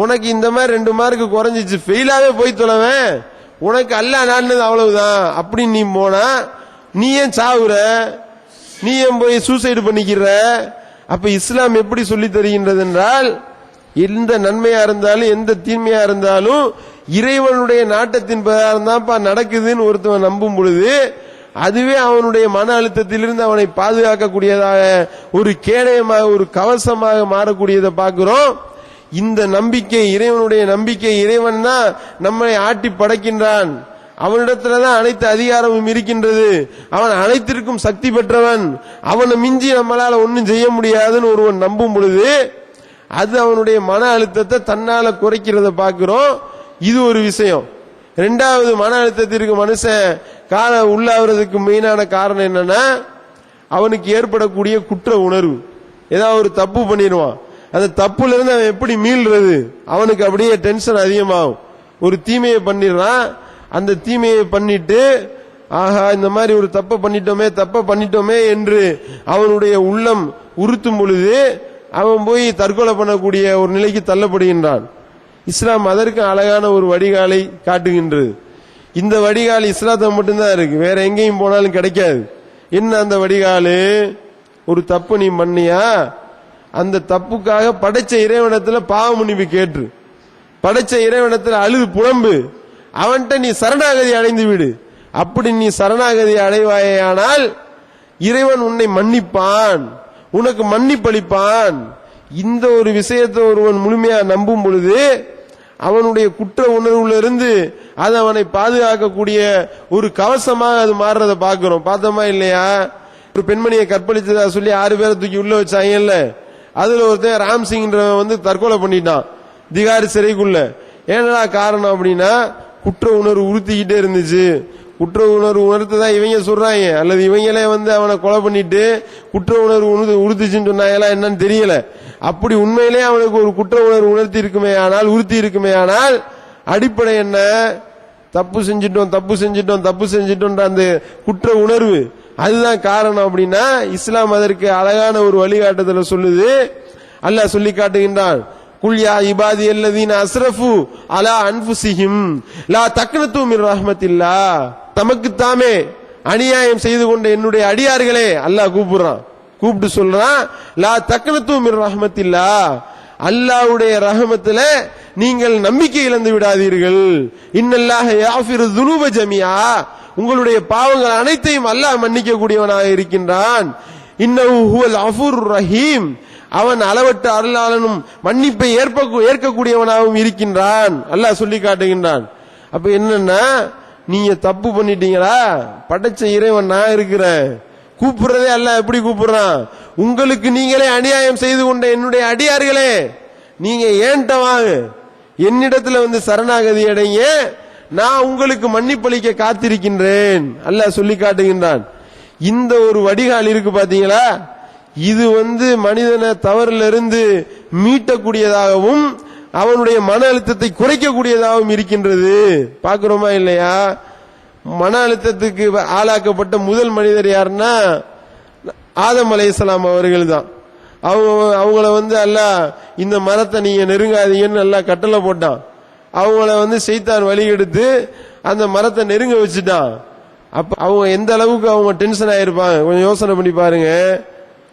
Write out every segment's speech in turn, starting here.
உனக்கு இந்த மாதிரி ரெண்டு மார்க்கு குறைஞ்சிச்சு ஃபெயிலாவே போய் தொலைவேன் உனக்கு அல்ல நாடுனது அவ்வளவுதான்? அப்படின்னு நீ போனா நீ ஏன் சாவுற? நீ ஏன் போய் சூசைடு பண்ணிக்கிற? அப்ப இஸ்லாம் எப்படி சொல்லி தருகின்றது என்றால் எந்த நன்மையா இருந்தாலும் எந்த தீமையா இருந்தாலும் இறைவனுடைய நாட்டத்தின் பிரகாரம் தான்ப்பா நடக்குதுன்னு ஒருத்தவன் நம்பும் பொழுது அதுவே அவனுடைய மன அழுத்தத்திலிருந்து அவனை பாதுகாக்கக்கூடியதாக ஒரு கேடயமாக ஒரு கவசமாக மாறக்கூடியதை பார்க்கிறோம். இந்த நம்பிக்கை இறைவனுடைய நம்பிக்கை இறைவன் தான் நம்மை ஆட்டி படைக்கின்றான். அவனிடத்துல தான் அனைத்து அதிகாரமும் இருக்கின்றது. அவன் அனைத்திற்கும் சக்தி பெற்றவன். அவனை மிஞ்சி நம்மளால ஒன்றும் செய்ய முடியாதுன்னு ஒருவன் நம்பும் பொழுது அது அவனுடைய மன அழுத்தத்தை தன்னால குறைக்கிறத பார்க்கிறோம். இது ஒரு விஷயம். ரெண்டாவது மன அழுத்தத்திற்கு மனுஷன் கால உள்ளாகிறதுக்கு மெயினான காரணம் என்னன்னா அவனுக்கு ஏற்படக்கூடிய குற்ற உணர்வு. ஏதாவது ஒரு தப்பு பண்ணிடுவான். அந்த தப்புல இருந்து அவன் எப்படி மீள்றது? அவனுக்கு அப்படியே டென்ஷன் அதிகமாகும். ஒரு தீமையை பண்ணிடுறான். அந்த தீமையை பண்ணிட்டு ஆஹா இந்த மாதிரி ஒரு தப்பை பண்ணிட்டோமே தப்பை பண்ணிட்டோமே என்று அவனுடைய உள்ளம் உறுத்தும் பொழுது அவன் போய் தற்கொலை பண்ணக்கூடிய ஒரு நிலைக்கு தள்ளப்படுகின்றான். இஸ்லாம் அதற்கு அழகான ஒரு வடிகாலை காட்டுகின்றது. இந்த வடிகால் இஸ்லாத்தை மட்டும்தான் இருக்கு. வேற எங்கேயும் போனாலும் கிடைக்காது. என்ன அந்த வடிகாலு? ஒரு தப்பு நீ பண்ணியா? அந்த தப்புக்காக படைச்ச இறைவனத்துல பாவமுனிவு கேட்டு படைச்ச இறைவனத்துல அழுது புலம்பு அவன்கிட்ட நீ சரணாகதி அடைந்து விடு. அப்படி நீ சரணாகதி அடைவாயானால் இறைவன் உன்னை மன்னிப்பான் உனக்கு மன்னிப்பளிப்பான் இந்த ஒரு விஷயத்தை ஒருவன் முழுமையா நம்பும் பொழுது அவனுடைய குற்ற உணர்வுல இருந்து அது அவனை பாதுகாக்கக்கூடிய ஒரு கவசமாக அது மாறுறத பாக்குறோம் பார்த்தோமா இல்லையா? ஒரு பெண்மணியை கற்பழிச்சதா சொல்லி ஆறு பேரை தூக்கி உள்ள வச்சாங்கல்ல அதுல ஒருத்தன் ராம் சிங்ன்றவன் வந்து தற்கொலை பண்ணிட்டான். திகாரி சிறைக்குள்ள. என்னடா காரணம் அப்படின்னா குற்ற உணர்வு உறுத்திக்கிட்டே இருந்துச்சு. குற்ற உணர்வு உணர்த்து தான் இவங்க சொல்றாங்க. அல்லது இவங்களே வந்து அவனை கொலை பண்ணிட்டு குற்ற உணர்வு உணர்ந்து உறுத்துச்சுன்னு சொன்னாங்களா என்னன்னு தெரியல. அப்படி உண்மையிலே அவனுக்கு ஒரு குற்ற உணர்வு உணர்த்தி இருக்குமே ஆனால் உறுத்தி இருக்குமே ஆனால் அடிப்படை என்ன? தப்பு செஞ்சிட்டோம் தப்பு செஞ்சிட்டோம் தப்பு செஞ்சிட்டோன்ற அந்த குற்ற உணர்வு. அதுதான் காரணம் அப்படின்னா இஸ்லாம் அதற்கு அழகான ஒரு வழிகாட்டுதல சொல்லுது. அல்லாஹ் சொல்லி காட்டுகின்றான். குல்யா இபாதி அல்லதீன் அஸ்ரஃபு அலா அன்புசிஹிம் லா தக்னத்து மிர் ரஹ்மத்தில்லா தமக்கு தாமே அநியாயம் செய்து கொண்ட என்னுடைய அடியார்களே அல்லாஹ் கூப்பிடுறான். கூப்பிட்டு சொல்றான் லா தக்னத்து மிர் ரஹ்மத்தில்லா அல்லாஹ்வுடைய ரஹமத்துல நீங்கள் நம்பிக்கை இழந்து விடாதீர்கள். இன்னல்லாக யாஃபிரு துனூப ஜமியா உங்களுடைய பாவங்கள் அனைத்தையும் அல்லாஹ் மன்னிக்க கூடியவனாக இருக்கின்றான் இன்னும் அஃபூர் ரஹீம். அவன் அளவற்ற அருளாளனும் மன்னிப்பை ஏற்ப ஏற்கக்கூடியவனாகவும் இருக்கின்றான். அல்லாஹ் சொல்லி காட்டுகின்றான். அப்ப என்னன்னா நீங்க தப்பு பண்ணிட்டீங்களா? படைச்ச இறைவன் நான் இருக்கிறேன். கூப்பிடுறதே அல்ல எப்படி கூப்பிடுறான்? உங்களுக்கு நீங்களே அநியாயம் செய்து கொண்ட என்னுடைய அடியார்களே நீங்க ஏன்ட்ட வாங்க? என்னிடத்துல வந்து சரணாகதி அடைங்க. நான் உங்களுக்கு மன்னிப்பளிக்க காத்திருக்கின்றேன். அல்லாஹ் சொல்லி காட்டுகின்றான். இந்த ஒரு வடிகால் இருக்கு பாத்தீங்களா? இது வந்து மனிதனை தவறிலிருந்து மீட்டக்கூடியதாகவும் அவனுடைய மன அழுத்தத்தை குறைக்கக்கூடியதாகவும் இருக்கின்றது. பாக்குறோமா இல்லையா? மன அழுத்தத்துக்கு ஆளாக்கப்பட்ட முதல் மனிதர் யாருன்னா ஆதம் அலைஹிஸ்ஸலாம் அவர்கள் தான். அவங்க அவங்கள வந்து அல்லாஹ் இந்த மரத்தை நீங்க நெருங்காதீங்கன்னு நல்லா கட்டளை போட்டான். அவங்கள வந்து செய்தான் வழி எடுத்து அந்த மரத்தை நெருங்க வச்சுட்டான். அப்ப அவங்க எந்த அளவுக்கு அவங்க டென்ஷன் ஆயிருப்பாங்க? கொஞ்சம் யோசனை பண்ணி பாருங்க.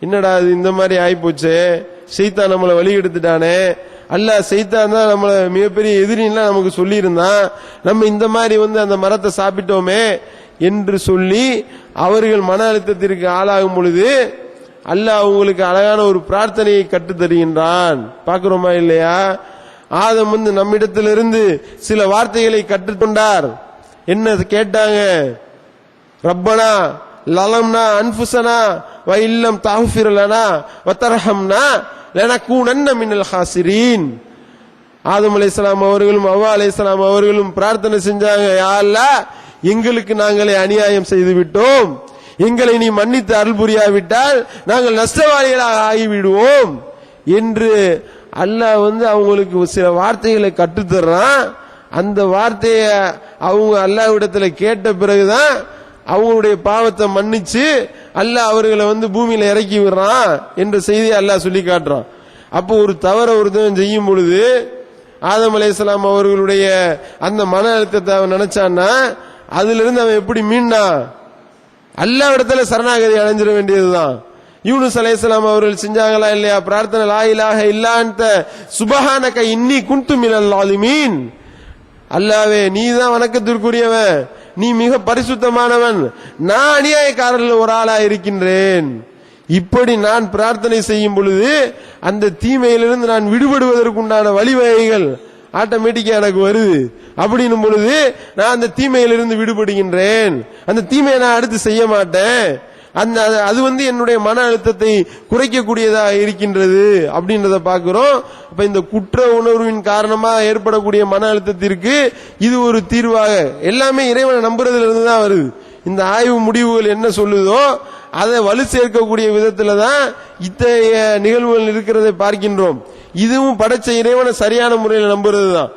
என்னடா இது இந்த மாதிரி ஆயிப்போச்சு. செய்தான் நம்மளை வழி எடுத்துட்டானே அல்ல செய்தான் தான் நம்மள மிகப்பெரிய எதிரின்லாம் நமக்கு சொல்லியிருந்தான். நம்ம இந்த மாதிரி வந்து அந்த மரத்தை சாப்பிட்டோமே என்று சொல்லி அவர்கள் மன அழுத்தத்திற்கு ஆளாகும் பொழுது அல்ல அவங்களுக்கு அழகான ஒரு பிரார்த்தனையை கற்றுத் தருகின்றான் பார்க்கிறோமா இல்லையா? ஆதம் வந்து நம்மிடத்திலிருந்து சில வார்த்தைகளை கற்றுக்கொண்டார். என்ன கேட்டாங்க? ரப்பனா லலம்னா அன்புசனா வ இல்லம் தஃபிர் வத்தரஹம்னா வ தர்ஹம்னா மினல் ஹாசிரீன். ஆதம் அலையாம் அவர்களும் அவ்வா அலையாம் அவர்களும் பிரார்த்தனை செஞ்சாங்க. யா எங்களுக்கு நாங்களே அநியாயம் செய்து விட்டோம். எங்களை நீ மன்னித்து அருள் புரியாவிட்டால் நாங்கள் நஷ்டவாளிகளாக ஆகிவிடுவோம். என்று அல்லாஹ் வந்து அவங்களுக்கு சில வார்த்தைகளை கற்றுத்தர்றான். அந்த வார்த்தையை அவங்க அல்லாஹ்விடத்தில் கேட்ட பிறகுதான் அவங்களுடைய பாவத்தை மன்னிச்சு அல்லாஹ் அவர்களை வந்து பூமியில இறக்கி விடுறான் என்ற செய்தியை அல்லாஹ் சொல்லி காட்டுறான். அப்போ ஒரு தவற ஒருத்தன் செய்யும் பொழுது ஆதம் அலையாம் அவர்களுடைய அந்த மன அழுத்தத்தை அவன் நினைச்சான்னா அதுல இருந்து அவன் எப்படி மீண்டான்? அல்லா இடத்துல சரணாகதி அடைஞ்சிட வேண்டியதுதான். யூனுஸ் அலைஹிஸ்ஸலாம் அவர்கள் செஞ்சாங்களா இல்லையா? பிரார்த்தனை லாயிலாக இலாஹ இல்லான்த சுபஹானக இன்னி குண்டு மினல் ஆலிமீன் அல்லாவே நீ தான் வணக்கத்திற்குரியவன். நீ மிக பரிசுத்தமானவன். நான் அநியாயக்காரர்கள் ஒரு ஆளா இருக்கின்றேன். இப்படி நான் பிரார்த்தனை செய்யும் பொழுது அந்த தீமையிலிருந்து நான் விடுபடுவதற்குண்டான வழிவகைகள் ஆட்டோமேட்டிக்கா எனக்கு வருது. அப்படின்னும் பொழுது நான் அந்த தீமையிலிருந்து விடுபடுகின்றேன். அந்த தீமையை நான் அடுத்து செய்ய மாட்டேன். அந்த அது- அது வந்து என்னுடைய மன அழுத்தத்தை குறைக்கக்கூடியதா இருக்கின்றது அப்படின்றத பார்க்கிறோம். இப்ப இந்த குற்ற உணர்வின் காரணமா ஏற்படக்கூடிய மன அழுத்தத்திற்கு இது ஒரு தீர்வாக. எல்லாமே இறைவனை நம்புறதுல இருந்து தான் வருது. இந்த ஆய்வு முடிவுகள் என்ன சொல்லுதோ அதை வலு சேர்க்கக்கூடிய விதத்துல தான் இத்தகைய நிகழ்வுகள் இருக்கிறதை பார்க்கின்றோம். இதுவும் படைச்ச இறைவனை சரியான முறையில் நம்புறது தான்.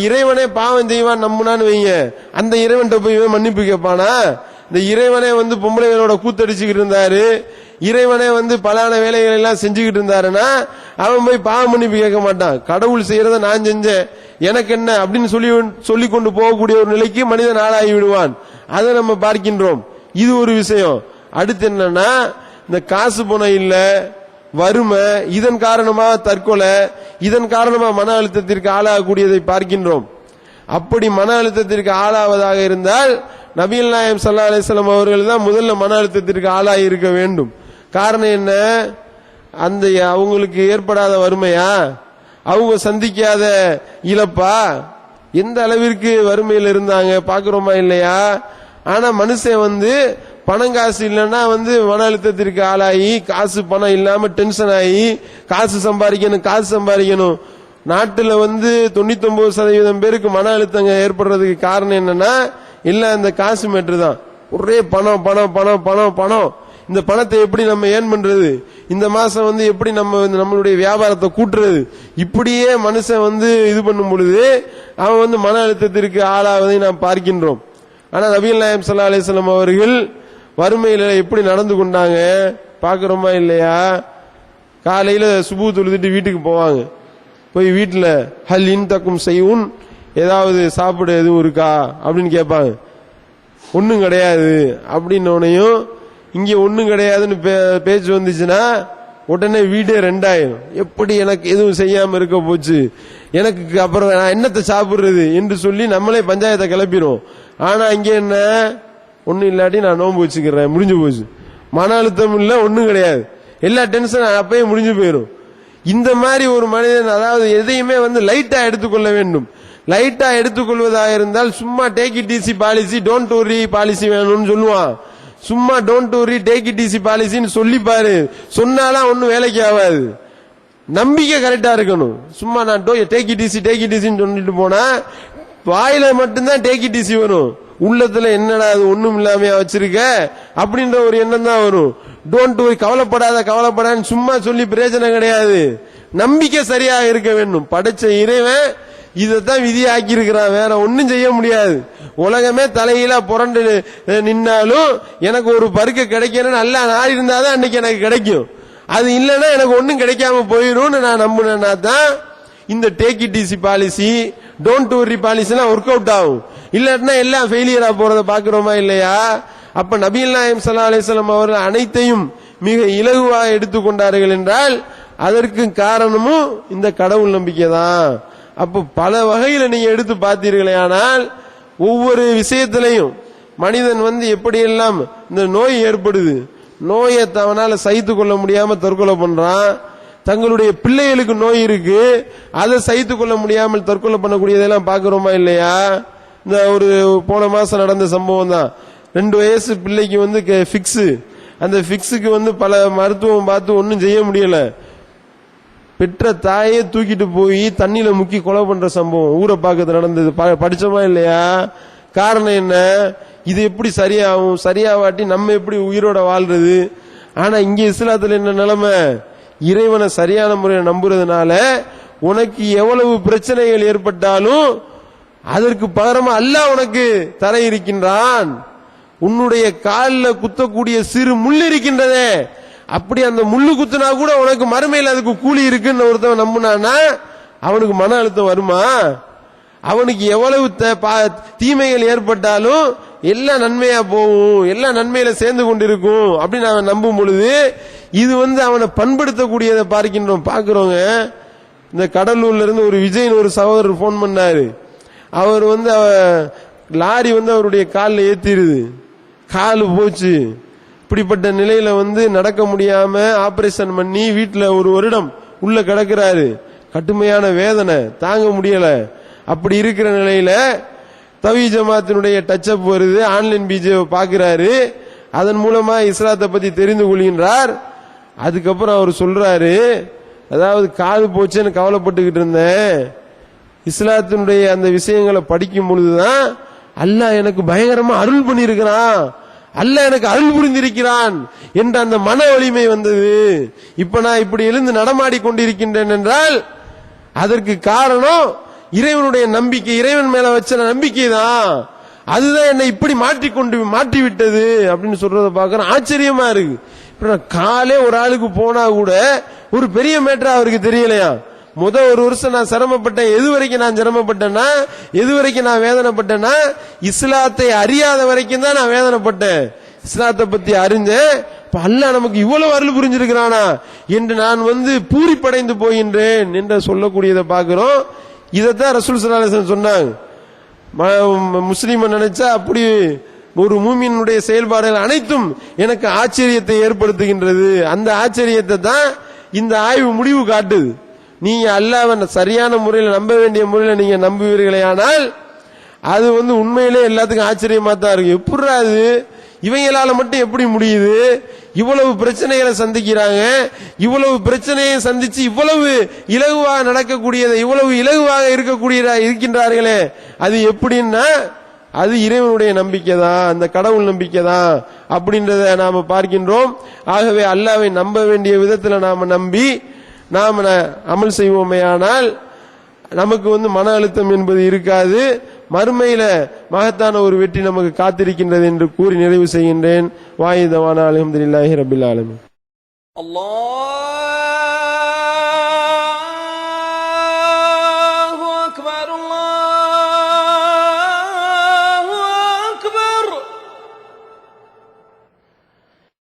இறைவனே பாவம் செய்வான் நம்புனான்னு வைங்க. அந்த இறைவன்கிட்ட போய் மன்னிப்பு கேட்பானா? இந்த இறைவனே வந்து பொம்பளைகளோட கூத்தடிச்சுக்கிட்டு இருந்தாரு. இறைவனே வந்து பலான வேலைகள் எல்லாம் செஞ்சுக்கிட்டு இருந்தாருன்னா அவன் போய் பாவ மன்னிப்பு கேட்க மாட்டான். கடவுள் செய்யறத நான் செஞ்சேன். எனக்கு என்ன? அப்படின்னு சொல்லி சொல்லி கொண்டு போகக்கூடிய ஒரு நிலைக்கு மனிதன் ஆளாகி விடுவான். அதை நம்ம பார்க்கின்றோம். இது ஒரு விஷயம். அடுத்து என்னன்னா இந்த காசு பணம் இல்ல வறுமை இதன் காரணமா தற்கொலை இதன் காரணமா மன அழுத்தத்திற்கு ஆளாகக்கூடியதை பார்க்கின்றோம். அப்படி மன அழுத்தத்திற்கு ஆளாவதாக இருந்தால் நபீல் நாயம் சல்லா அலிஸ்லாம் அவர்கள் தான் முதல்ல மன அழுத்தத்திற்கு ஆளாகி இருக்க வேண்டும். காரணம் என்ன? அந்த அவங்களுக்கு ஏற்படாத வறுமையா? அவங்க சந்திக்காத இழப்பா? எந்த அளவிற்கு வறுமையில் இருந்தாங்க? பார்க்குறோமா இல்லையா? ஆனால் மனுஷன் வந்து பணம் காசு இல்லைன்னா வந்து மன அழுத்தத்திற்கு ஆளாகி காசு பணம் இல்லாமல் டென்ஷன் ஆகி காசு சம்பாதிக்கணும் காசு சம்பாதிக்கணும். நாட்டில் வந்து தொண்ணூத்தொன்பது சதவீதம் பேருக்கு மன அழுத்தங்க ஏற்படுறதுக்கு காரணம் என்னன்னா இல்ல அந்த காசு மேட்ரு தான். ஒரே பணம் பணம் பணம் பணம் பணம். இந்த பணத்தை எப்படி நம்ம ஏன் பண்றது? இந்த மாசம் வந்து எப்படி நம்ம வந்து நம்மளுடைய வியாபாரத்தை கூட்டுறது? இப்படியே மனுஷன் வந்து இது பண்ணும் பொழுது அவன் வந்து மன அழுத்தத்திற்கு ஆளாவதை நாம் பார்க்கின்றோம். ஆனா நபீல் நாயம் சல்லா அலிஸ்லாம் அவர்கள் வறுமையில எப்படி நடந்து கொண்டாங்க? பாக்குறோமா இல்லையா? காலையில சுபு தொழுதுட்டு வீட்டுக்கு போவாங்க. போய் வீட்டுல ஹல் இன் தக்கும் செய்யும் ஏதாவது சாப்பிட எதுவும் இருக்கா? அப்படின்னு கேட்பாங்க. ஒன்றும் கிடையாது. அப்படின்னோடனையும் இங்கே ஒன்றும் கிடையாதுன்னு பே- பேச்சு வந்துச்சுன்னா உடனே வீடே ரெண்டாயிரம். எப்படி எனக்கு எதுவும் செய்யாமல் இருக்க போச்சு? எனக்கு அப்புறம் நான் என்னத்தை சாப்பிட்றது? என்று சொல்லி நம்மளே பஞ்சாயத்தை கிளப்பிடும் ஆனால் அங்கே என்ன? ஒன்றும் இல்லாட்டி நான் நோன்பு வச்சுக்கிறேன். முடிஞ்சு போச்சு. மன அழுத்தம் இல்லை ஒன்றும் கிடையாது. எல்லா டென்ஷன் அப்பயே முடிஞ்சு போயிடும் இந்த மாதிரி ஒரு மனிதன் அதாவது எதையுமே வந்து லைட்டாக எடுத்துக்கொள்ள வேண்டும். லைட்டா எடுத்துக்கொள்வதாக இருந்தால் சும்மா take it easy policy don't worry policy வேணும்னு சொல்லுவான். சும்மா don't worry take it easy பாலிசின்னு சொல்லி பாரு. சொன்னாலாம் ஒன்றும் வேலைக்கு ஆகாது. நம்பிக்கை கரெக்டா இருக்கணும். சும்மா நான் take it easy take it ஈசின்னு சொல்லிட்டு போனா வாயில மட்டும்தான் டேக் இட் ஈசி வரும். உள்ளத்துல என்னடா அது ஒண்ணும் இல்லாமையா வச்சிருக்க? அப்படின்ற ஒரு எண்ணம் தான் வரும். டோன்ட் டூரி கவலைப்படாத கவலைப்படான்னு சும்மா சொல்லி பிரயோஜனம் கிடையாது. நம்பிக்கை சரியா இருக்க வேண்டும். படைச்ச இறைவன் இதைத்தான் விதியாக்கி இருக்கிறான் வேற ஒன்றும் செய்ய முடியாது. உலகமே தலையில புரண்டு நின்னாலும் எனக்கு ஒரு பருக்க கிடைக்கணும்னு நல்லா நாள் இருந்தாதான் அன்னைக்கு எனக்கு கிடைக்கும். அது இல்லைன்னா எனக்கு ஒன்றும் கிடைக்காம போயிடும்னு நான் நம்பினேன்னா தான் இந்த take it easy policy don't worry பாலிசிலாம் work out ஆகும். இல்லாட்டினா எல்லாம் ஃபெயிலியரா போறத பாக்குறோமா இல்லையா? அப்ப நபிகள் நாயம் சல்லா அலிஸ்லாம் அவர்கள் அனைத்தையும் மிக இலகுவாக எடுத்துக்கொண்டார்கள் என்றால் அதற்கு காரணமும் இந்த கடவுள் நம்பிக்கை தான் அப்போ பல வகையில் நீங்க எடுத்து பார்த்தீர்களே ஆனால் ஒவ்வொரு விஷயத்திலையும் மனிதன் வந்து எப்படியெல்லாம் இந்த நோய் ஏற்படுது நோயை அவனால சைத்து கொள்ள முடியாம தற்கொலை பண்றான் தங்களுடைய பிள்ளைகளுக்கு நோய் இருக்கு அதை சைத்து கொள்ள முடியாமல் தற்கொலை பண்ணக்கூடியதெல்லாம் பாக்குறோமா இல்லையா? இந்த ஒரு போன மாசம் நடந்த சம்பவம் தான். ரெண்டு வயசு பிள்ளைக்கு வந்து ஃபிக்ஸு அந்த ஃபிக்ஸுக்கு வந்து பல மருத்துவம் பார்த்து ஒன்றும் செய்ய முடியலை. பெற்ற தாயே தூக்கிட்டு போய் தண்ணியில முக்கி கொலை பண்ற சம்பவம். ஊரை பார்க்கறது நடந்தது. ப- படிச்சோமா இல்லையா? காரணம் என்ன? இது எப்படி சரியாகும்? சரியாவாட்டி நம்ம எப்படி உயிரோட வாழ்றது? ஆனா இங்க இஸ்லாத்துல என்ன நிலைமை? இறைவனை சரியான முறையில் நம்புறதுனால உனக்கு எவ்வளவு பிரச்சனைகள் ஏற்பட்டாலும் அதற்கு பகரமா அல்ல உனக்கு தர இருக்கின்றான். உன்னுடைய காலில் குத்தக்கூடிய சிறு முள் இருக்கின்றதே. அப்படி அந்த முள்ளு குத்துனா கூட உனக்கு மறுமையில் அதுக்கு கூலி இருக்குன்னு ஒருத்தவன் நம்புனானா அவனுக்கு மன அழுத்தம் வருமா? அவனுக்கு எவ்வளவு பா- தீமைகள் ஏற்பட்டாலும் எல்லாம் நன்மையா போகும் எல்லாம் நன்மையில சேர்ந்து கொண்டிருக்கும் அப்படின்னு அவன் நம்பும் பொழுது இது வந்து அவனை பண்படுத்தக்கூடியதை பார்க்கின்றோம் பார்க்கிறோங்க. இந்த கடலூர்ல இருந்து ஒரு விஜய்னு ஒரு சகோதரர் ஃபோன் பண்ணாரு. அவர் வந்து அவ- லாரி வந்து அவருடைய காலில் ஏத்திருது. காலு போச்சு. இப்படிப்பட்ட நிலையில வந்து நடக்க முடியாம ஆபரேஷன் பண்ணி வீட்டுல ஒரு வருடம் உள்ள கிடக்கிறாரு. கடுமையான வேதனை. தாங்க முடியல. அப்படி இருக்கிற நிலையில தவி ஜமாத்தினுடைய டச்சப் வருது. ஆன்லைன் பிஜே பாக்குறாரு அதன் மூலமா இஸ்லாத்தை பத்தி தெரிந்து கொள்கின்றார். அதுக்கப்புறம் அவர் சொல்றாரு அதாவது காது போச்சுன்னு கவலைப்பட்டுக்கிட்டு இருந்தேன். இஸ்லாத்தினுடைய அந்த விஷயங்களை படிக்கும் பொழுதுதான் அல்லாஹ் எனக்கு பயங்கரமா அருள் பண்ணியிருக்கிறான். அல்ல எனக்கு அருள் புரிந்திருக்கிறான் என்ற அந்த மன வலிமை வந்தது. இப்ப நான் இப்படி எழுந்து நடமாடி கொண்டிருக்கின்றேன் என்றால் அதற்கு காரணம் இறைவனுடைய நம்பிக்கை இறைவன் மேல வச்ச நம்பிக்கை தான். அதுதான் என்னை இப்படி மாற்றிக்கொண்டு மாற்றி விட்டது அப்படின்னு சொல்றத பார்க்கறேன். ஆச்சரியமா இருக்கு. நான் காலே ஒரு ஆளுக்கு போனா கூட ஒரு பெரிய மேட்டர் அவருக்கு தெரியலையா? முத ஒரு வருஷம் நான் சிரமப்பட்டேன். எது வரைக்கும் நான் சிரமப்பட்டேன்னா எது வரைக்கும் நான் வேதனைப்பட்டேன்னா இஸ்லாத்தை அறியாத வரைக்கும் தான் நான் வேதனைப்பட்டேன். இஸ்லாத்தை பத்தி அறிஞ்சேன். அல்ல நமக்கு இவ்வளவு அருள் புரிஞ்சிருக்கிறானா? என்று நான் வந்து பூரிப்படைந்து போகின்றேன் என்று சொல்லக்கூடியதை பார்க்கிறோம். இதைத்தான் ரசூல் சலாஹன் சொன்னாங்க. ம- நினைச்சா அப்படி ஒரு மூமியினுடைய செயல்பாடுகள் அனைத்தும் எனக்கு ஆச்சரியத்தை ஏற்படுத்துகின்றது. அந்த ஆச்சரியத்தை தான் இந்த ஆய்வு முடிவு காட்டுது. நீங்க அல்லாஹ்வை சரியான முறையில் நம்ப வேண்டிய முறையில் நீங்க நம்புவீர்களே ஆனால் அது வந்து உண்மையிலே எல்லாத்துக்கும் ஆச்சரியமா தான் இருக்கு. எப்படி அது? இவங்களால மட்டும் எப்படி முடியுது? இவ்வளவு பிரச்சனைகளை சந்திக்கிறாங்க. இவ்வளவு பிரச்சனையை சந்திச்சு இவ்வளவு இலகுவாக நடக்கக்கூடியது இவ்வளவு இலகுவாக இருக்கக்கூடிய இருக்கின்றார்களே அது எப்படின்னா அது இறைவனுடைய நம்பிக்கை தான் அந்த கடவுள் நம்பிக்கை தான் அப்படின்றத நாம பார்க்கின்றோம். ஆகவே அல்லாவை நம்ப வேண்டிய விதத்துல நாம நம்பி நாம் அமல் செய்வோமே நமக்கு வந்து மன அழுத்தம் என்பது இருக்காது. மறுமையில மகத்தான ஒரு வெற்றி நமக்கு காத்திருக்கின்றது என்று கூறி நிறைவு செய்கின்றேன். வாயுதவான அலமதுல்லாஹி ரபில் ஆலமி அல்லாஹ்!